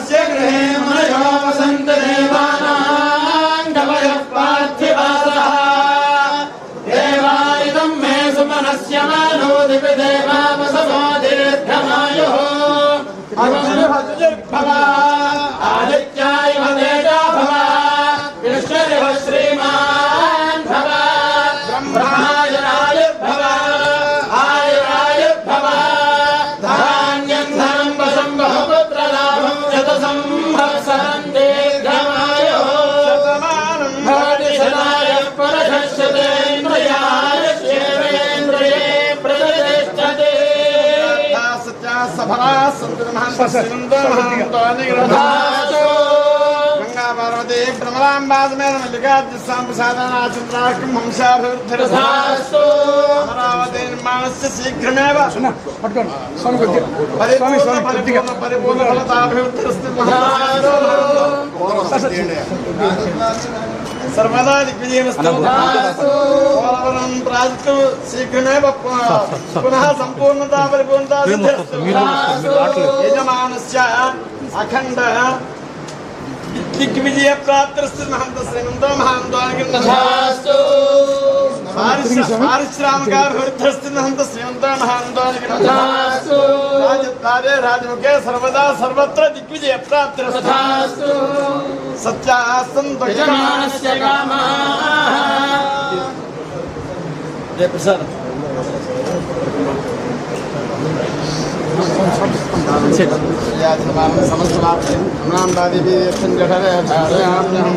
तस्य गृहे मनयो वसन्तदेवानाङ्गवयः पार्थिवासः। मे सुमनस्य मानोदिपि देवावसमो दीर्घमायुः। आदित्याय सभरा संत गंगा पार्वती प्रमलाम्बाद में मल्लिकार्जुन प्रसादाना चंद्राकम हंसाभिवृद्धिर अमरावती निर्माण से शीघ्रमेव परिपूर्ण परिपूर्ण फलताभिवृद्धिरस्तु సర్వదా దిగ్విజయమస్తు పోలవరం ప్రాజెక్టు శీఘ్రమే పునః సంపూర్ణత పరిపూర్ణత యజమానస్య అఖండ దిగ్విజయ ప్రాప్తిస్తు మహంత శ్రీమంతో మహాంతో అనుకుంటున్నా పారిశ్రామికాభివృద్ధిస్తున్నంత శ్రీమంతానికి రాజే రాజముఖే సర్వదా సర్వత్ర దిగ్విజయ ప్రాప్తి సత్యాసంత ప్రసాద్. సమస్త ప్రాప్తి సంజఠరే ధారయామ్యహం.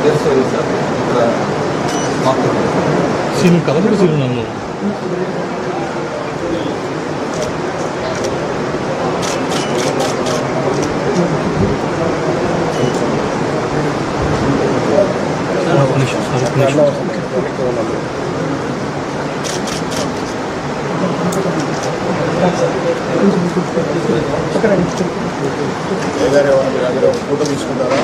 పోయి తిరిగి వాడు. చిను చిను కలపడు చిను నన్ను ఒక నిమిషం అయ్యగారు ఏమన్నా కూట తీసుకుంటారా